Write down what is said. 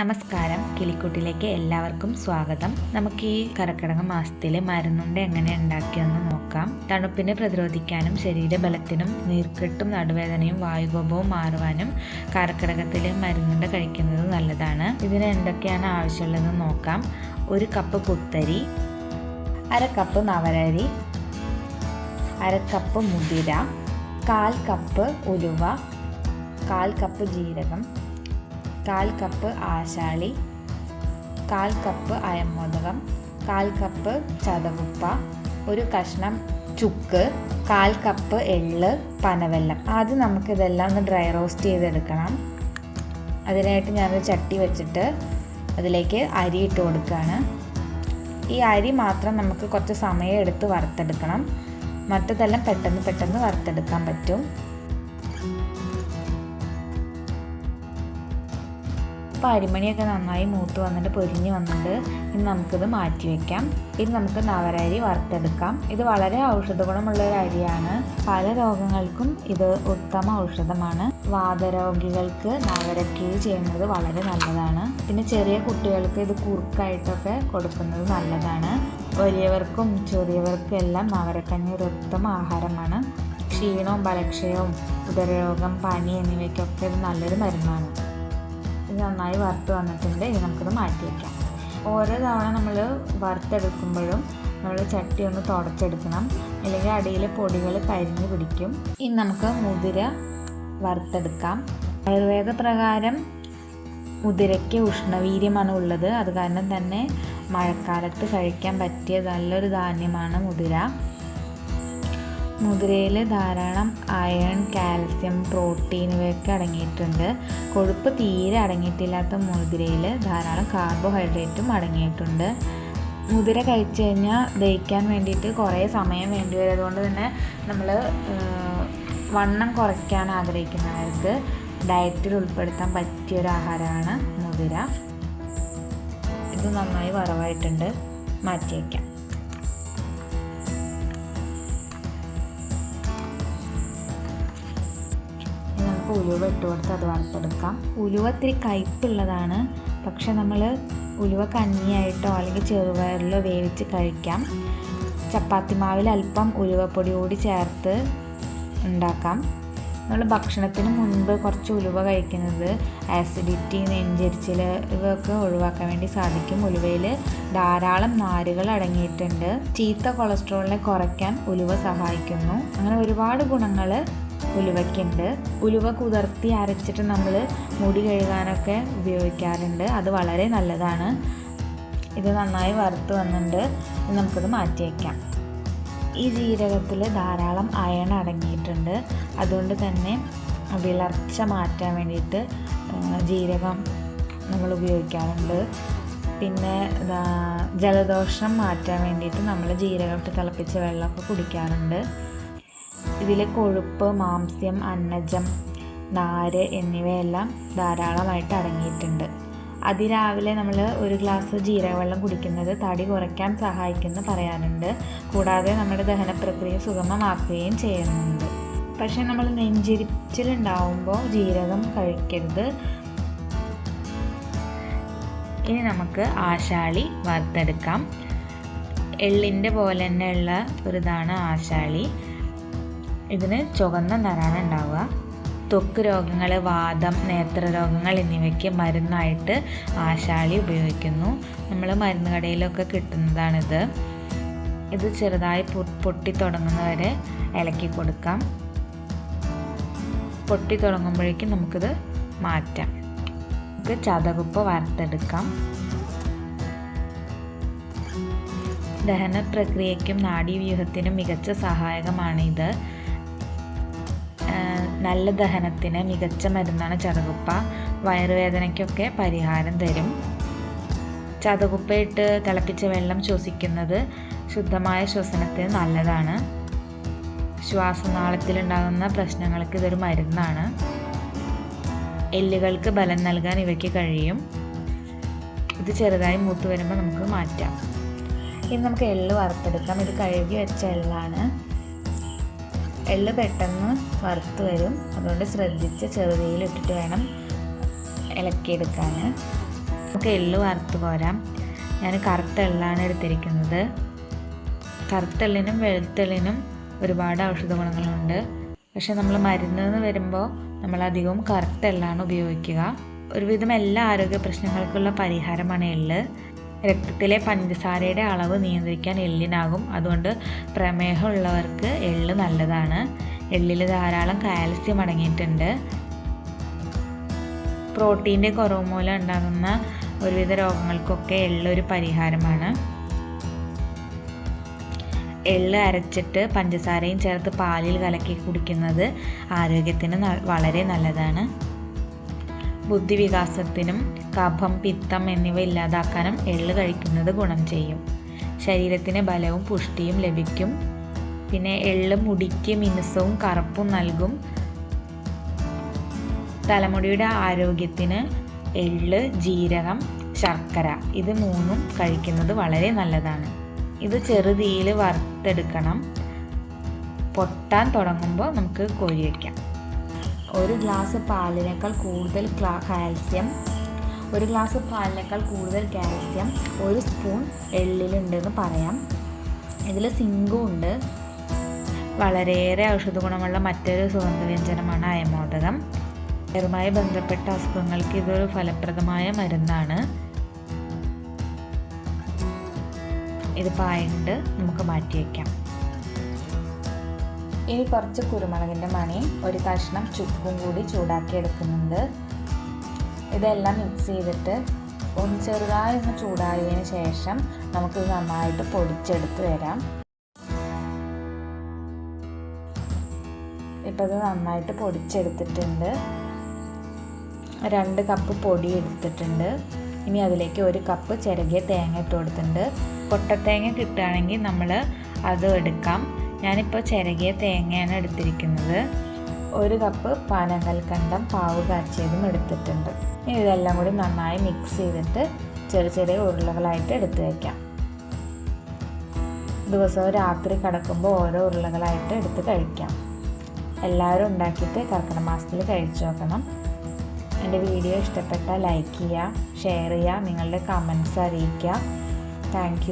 നമസ്കാരം. കിളിക്കൂട്ടിലേക്ക് എല്ലാവർക്കും സ്വാഗതം. നമുക്ക് ഈ കർക്കിടക മാസത്തിൽ മരുന്നുണ്ട് എങ്ങനെ ഉണ്ടാക്കിയെന്ന് നോക്കാം. തണുപ്പിനെ പ്രതിരോധിക്കാനും ശരീരബലത്തിനും നീർക്കെട്ടും നടുവേദനയും വായുകോപവും മാറുവാനും കർക്കിടകത്തിൽ മരുന്നുണ്ട് കഴിക്കുന്നത് നല്ലതാണ്. ഇതിന് എന്തൊക്കെയാണ് ആവശ്യമുള്ളതെന്ന് നോക്കാം. ഒരു കപ്പ് പുത്തരി അര കപ്പ് നവരരി അര കപ്പ് മുതിര കാൽ കപ്പ് ഉലുവ കാൽ കപ്പ് ജീരകം കാൽ കപ്പ് ആശാളി കാൽ കപ്പ് അയമോദകം കാൽ കപ്പ് ചതവുപ്പ ഒരു കഷ്ണം ചുക്ക് കാൽ കപ്പ് എള്ള് പനവെല്ലം. ആദ്യം നമുക്കിതെല്ലാം ഒന്ന് ഡ്രൈ റോസ്റ്റ് ചെയ്തെടുക്കണം. അതിനായിട്ട് ഞാനൊരു ചട്ടി വെച്ചിട്ട് അതിലേക്ക് അരി ഇട്ട് കൊടുക്കുകയാണ്. ഈ അരി മാത്രം നമുക്ക് കുറച്ച് സമയം എടുത്ത് വറുത്തെടുക്കണം. മറ്റതെല്ലാം പെട്ടെന്ന് പെട്ടെന്ന് വറുത്തെടുക്കാൻ പറ്റും. ഇപ്പോൾ അരിമണിയൊക്കെ നന്നായി മൂത്ത് വന്നിട്ട് പൊരിഞ്ഞ് വന്നിട്ട് ഇനി നമുക്കിത് മാറ്റി വയ്ക്കാം ഇനി നമുക്ക് നവരരി വറുത്തെടുക്കാം. ഇത് വളരെ ഔഷധ ഗുണമുള്ള ഒരു അരിയാണ്. പല രോഗങ്ങൾക്കും ഇത് ഉത്തമ ഔഷധമാണ്. വാതരോഗികൾക്ക് നവരക്കി ചെയ്യുന്നത് വളരെ നല്ലതാണ്. പിന്നെ ചെറിയ കുട്ടികൾക്ക് ഇത് കുറുക്കായിട്ടൊക്കെ കൊടുക്കുന്നത് നല്ലതാണ്. വലിയവർക്കും ചെറിയവർക്കും എല്ലാം നവരക്കഞ്ഞി ഒരു ഉത്തമ ആഹാരമാണ്. ക്ഷീണവും ബലക്ഷയവും ഉദരരോഗം പനി എന്നിവയ്ക്കൊക്കെ ഇത് നല്ലൊരു മരുന്നാണ്. ഇത് നന്നായി വറുത്ത് വന്നിട്ടുണ്ട്. ഇനി നമുക്കിത് മാറ്റി വയ്ക്കാം ഓരോ തവണ നമ്മൾ വറുത്തെടുക്കുമ്പോഴും നമ്മൾ ചട്ടി ഒന്ന് തുടച്ചെടുക്കണം. അല്ലെങ്കിൽ അടിയിലെ പൊടികൾ കരിഞ്ഞു പിടിക്കും. ഇനി നമുക്ക് മുതിര വറുത്തെടുക്കാം. ആയുർവേദ പ്രകാരം മുതിരയ്ക്ക് ഉഷ്ണവീര്യമാണ് ഉള്ളത്. അത് കാരണം തന്നെ മഴക്കാലത്ത് കഴിക്കാൻ പറ്റിയ നല്ലൊരു ധാന്യമാണ് മുതിര. മുതിരയിൽ ധാരാളം അയൺ കാൽസ്യം പ്രോട്ടീൻ ഇവയൊക്കെ അടങ്ങിയിട്ടുണ്ട്. കൊഴുപ്പ് തീരെ അടങ്ങിയിട്ടില്ലാത്ത മുതിരയിൽ ധാരാളം കാർബോഹൈഡ്രേറ്റും അടങ്ങിയിട്ടുണ്ട്. മുതിര കഴിച്ചു കഴിഞ്ഞാൽ ദഹിക്കാൻ വേണ്ടിയിട്ട് കുറേ സമയം വേണ്ടി വരും. അതുകൊണ്ട് തന്നെ നമ്മൾ വണ്ണം കുറയ്ക്കാൻ ആഗ്രഹിക്കുന്നവർക്ക് ഡയറ്റിൽ ഉൾപ്പെടുത്താൻ പറ്റിയ ഒരു ആഹാരമാണ് മുതിര. ഇത് നന്നായി വറവായിട്ടുണ്ട്. മാറ്റി വയ്ക്കാം നമുക്ക് ഉലുവ ഇട്ട് കൊടുത്ത് അത് വറുത്തെടുക്കാം. ഉലുവ ഇത്തിരി കയ്പുള്ളതാണ് പക്ഷെ നമ്മൾ ഉലുവ കഞ്ഞിയായിട്ടോ അല്ലെങ്കിൽ ചെറുപയറിലോ വേവിച്ച് കഴിക്കാം. ചപ്പാത്തി മാവിൽ അല്പം ഉലുവപ്പൊടി കൂടി ചേർത്ത് ഉണ്ടാക്കാം. നമ്മൾ ഭക്ഷണത്തിന് മുൻപ് കുറച്ച് ഉലുവ കഴിക്കുന്നത് ആസിഡിറ്റി നെഞ്ചരിച്ചിൽ ഇവയൊക്കെ ഒഴിവാക്കാൻ വേണ്ടി സാധിക്കും. ഉലുവയിൽ ധാരാളം നാരുകൾ അടങ്ങിയിട്ടുണ്ട്. ചീത്ത കൊളസ്ട്രോളിനെ കുറയ്ക്കാൻ ഉലുവ സഹായിക്കുന്നു. അങ്ങനെ ഒരുപാട് ഗുണങ്ങൾ ഉലുവയ്ക്കുണ്ട്. ഉലുവ കുതിർത്തി അരച്ചിട്ട് നമ്മൾ മുടി കഴുകാനൊക്കെ ഉപയോഗിക്കാറുണ്ട്. അത് വളരെ നല്ലതാണ്. ഇത് നന്നായി വറുത്ത് വന്നിട്ടുണ്ട്. നമുക്കത് മാറ്റി വയ്ക്കാം ഈ ജീരകത്തിൽ ധാരാളം അയൺ അടങ്ങിയിട്ടുണ്ട്. അതുകൊണ്ട് തന്നെ വിളർച്ച മാറ്റാൻ വേണ്ടിയിട്ട് ജീരകം നമ്മൾ ഉപയോഗിക്കാറുണ്ട്. പിന്നെ ജലദോഷം മാറ്റാൻ വേണ്ടിയിട്ട് നമ്മൾ ജീരകം ഇട്ട് തിളപ്പിച്ച വെള്ളമൊക്കെ കുടിക്കാറുണ്ട്. ഇതിലെ കൊഴുപ്പ് മാംസ്യം അന്നജം നാര് എന്നിവയെല്ലാം ധാരാളമായിട്ട് അടങ്ങിയിട്ടുണ്ട്. അതിരാവിലെ നമ്മൾ ഒരു ഗ്ലാസ് ജീരകവെള്ളം കുടിക്കുന്നത് തടി കുറയ്ക്കാൻ സഹായിക്കുമെന്ന് പറയാനുണ്ട്. കൂടാതെ നമ്മുടെ ദഹന പ്രക്രിയ സുഗമമാക്കുകയും ചെയ്യുന്നുണ്ട്. പക്ഷേ നമ്മൾ നെഞ്ചിരിച്ചിലുണ്ടാവുമ്പോൾ ജീരകം കഴിക്കരുത്. ഇനി നമുക്ക് ആശാളി വറുത്തെടുക്കാം. എള്ളിന്റെ പോലെ തന്നെയുള്ള ഒരിതാണ് ആശാളി. ഇതിന് ചുവന്ന നിറാണ് ഉണ്ടാവുക. ത്വക്ക് രോഗങ്ങൾ വാദം നേത്രരോഗങ്ങൾ എന്നിവയ്ക്ക് മരുന്നായിട്ട് ആശാളി ഉപയോഗിക്കുന്നു. നമ്മൾ മരുന്ന് കടയിലൊക്കെ കിട്ടുന്നതാണിത്. ഇത് ചെറുതായി പൊട്ടി തുടങ്ങുന്നവരെ ഇളക്കി കൊടുക്കാം. പൊട്ടി തുടങ്ങുമ്പോഴേക്കും നമുക്കിത് മാറ്റാം. നമുക്ക് ചതകുപ്പ് വറുത്തെടുക്കാം. ദഹന പ്രക്രിയയ്ക്കും നാഡീവ്യൂഹത്തിനും മികച്ച സഹായകമാണ് ഇത് നല്ല ദഹനത്തിന് മികച്ച മരുന്നാണ് ചതകുപ്പ. വയറുവേദനയ്ക്കൊക്കെ പരിഹാരം തരും. ചതകുപ്പയിട്ട് തിളപ്പിച്ച വെള്ളം ശ്വസിക്കുന്നത് ശുദ്ധമായ ശ്വസനത്തിന് നല്ലതാണ്. ശ്വാസനാളത്തിലുണ്ടാകുന്ന പ്രശ്നങ്ങൾക്ക് ഇതൊരു മരുന്നാണ്. എല്ലുകൾക്ക് ബലം നൽകാൻ ഇവയ്ക്ക് കഴിയും. ഇത് ചെറുതായി മൂത്ത് വരുമ്പോൾ നമുക്ക് മാറ്റാം. ഇനി നമുക്ക് എള്ള് വറുത്തെടുക്കാം. ഇത് കഴുകി വെച്ച എള്ളാണ്. എള്ള് പെട്ടെന്ന് വറുത്ത് വരും. അതുകൊണ്ട് ശ്രദ്ധിച്ച് ചെറുതീയിൽ ഇട്ടിട്ട് വേണം ഇളക്കിയെടുക്കാൻ നമുക്ക് എള്ള് വറുത്ത് പോരാം. ഞാൻ കറുത്ത എള്ളാണ് എടുത്തിരിക്കുന്നത്. കറുത്തെള്ളിനും വെളുത്തെള്ളിനും ഒരുപാട് ഔഷധ ഗുണങ്ങളുണ്ട്. പക്ഷെ നമ്മൾ മരുന്ന് എന്ന് വരുമ്പോൾ നമ്മൾ അധികവും കറുത്ത എള്ളാണ് ഉപയോഗിക്കുക. ഒരുവിധം എല്ലാ ആരോഗ്യ പ്രശ്നങ്ങൾക്കുള്ള പരിഹാരമാണ് എള്ള്. രക്തത്തിലെ പഞ്ചസാരയുടെ അളവ് നിയന്ത്രിക്കാൻ എള്ളിനാകും അതുകൊണ്ട് പ്രമേഹമുള്ളവർക്ക് എള്ള് നല്ലതാണ്. എള്ളിൽ ധാരാളം കാൽസ്യം അടങ്ങിയിട്ടുണ്ട്. പ്രോട്ടീന്റെ കുറവ് മൂലം ഉണ്ടാകുന്ന ഒരുവിധ രോഗങ്ങൾക്കൊക്കെ എള്ള് ഒരു പരിഹാരമാണ്. എള്ള് അരച്ചിട്ട് പഞ്ചസാരയും ചേർത്ത് പാലിൽ കലക്കി കുടിക്കുന്നത് ആരോഗ്യത്തിന് വളരെ നല്ലതാണ്. ബുദ്ധിവികാസത്തിനും കഫം പിത്തം എന്നിവ ഇല്ലാതാക്കാനും എള്ള് കഴിക്കുന്നത് ഗുണം ചെയ്യും. ശരീരത്തിന് ബലവും പുഷ്ടിയും ലഭിക്കും. പിന്നെ എള്ള് മുടിക്ക് മിനുസവും കറുപ്പും നൽകും. തലമുടിയുടെ ആരോഗ്യത്തിന് എള്ള് ജീരകം ശർക്കര ഇത് മൂന്നും കഴിക്കുന്നത് വളരെ നല്ലതാണ്. ഇത് ചെറുതീയിൽ വറുത്തെടുക്കണം. പൊട്ടാൻ തുടങ്ങുമ്പോൾ നമുക്ക് കോരി വയ്ക്കാം. ഒരു ഗ്ലാസ് പാലിനേക്കാൾ കൂടുതൽ കാൽസ്യം ഒരു ഗ്ലാസ് പാലിനേക്കാൾ കൂടുതൽ കാൽസ്യം ഒരു സ്പൂൺ എള്ളിലുണ്ടെന്ന് പറയാം. ഇതിൽ സിങ്കും ഉണ്ട്. വളരെയേറെ ഔഷധ ഗുണമുള്ള മറ്റൊരു സുഗന്ധവ്യഞ്ജനമാണ് അയമോദകം. വയറുമായി ബന്ധപ്പെട്ട അസുഖങ്ങൾക്ക് ഇതൊരു ഫലപ്രദമായ മരുന്നാണ്. ഇത് പായണ്ട്. നമുക്ക് മാറ്റി വയ്ക്കാം ഇനി കുറച്ച് കുരുമുളകിന്റെ മണി ഒരു കഷ്ണം ചുക്കും കൂടി ചൂടാക്കി എടുക്കുന്നുണ്ട് ഇതെല്ലാം മിക്സ് ചെയ്തിട്ട് ഒന്ന് ചെറുതായി ഒന്ന് ചൂടായതിന് ശേഷം നമുക്ക് നന്നായിട്ട് പൊടിച്ചെടുത്ത് വരാം. ഇപ്പോൾ ഇത് നന്നായിട്ട് പൊടിച്ചെടുത്തിട്ടുണ്ട്. രണ്ട് കപ്പ് പൊടി എടുത്തിട്ടുണ്ട്. ഇനി അതിലേക്ക് ഒരു കപ്പ് ചിരകിയ തേങ്ങ ഇട്ട് കൊടുത്തിട്ടുണ്ട്. പൊട്ടത്തേങ്ങ കിട്ടുകയാണെങ്കിൽ നമ്മൾ അത് എടുക്കാം. ഞാനിപ്പോൾ ചിരകിയ തേങ്ങയാണ് എടുത്തിരിക്കുന്നത്. ഒരു കപ്പ് പാനകൽക്കണ്ടം പാവ് കാച്ചിയതും എടുത്തിട്ടുണ്ട്. ഇനി ഇതെല്ലാം കൂടി നന്നായി മിക്സ് ചെയ്തിട്ട് ചെറിയ ചെറിയ ഉരുളകളായിട്ട് എടുത്തു വയ്ക്കാം ദിവസവും രാത്രി കിടക്കുമ്പോൾ ഓരോ ഉരുളകളായിട്ട് എടുത്ത് കഴിക്കാം. എല്ലാവരും ഉണ്ടാക്കിയിട്ട് കർക്കിടക മാസത്തിൽ കഴിച്ചു നോക്കണം. എന്റെ വീഡിയോ ഇഷ്ടപ്പെട്ടാൽ ലൈക്ക് ചെയ്യുക ഷെയർ ചെയ്യുക നിങ്ങളുടെ കമൻസ് അറിയിക്കുക. താങ്ക്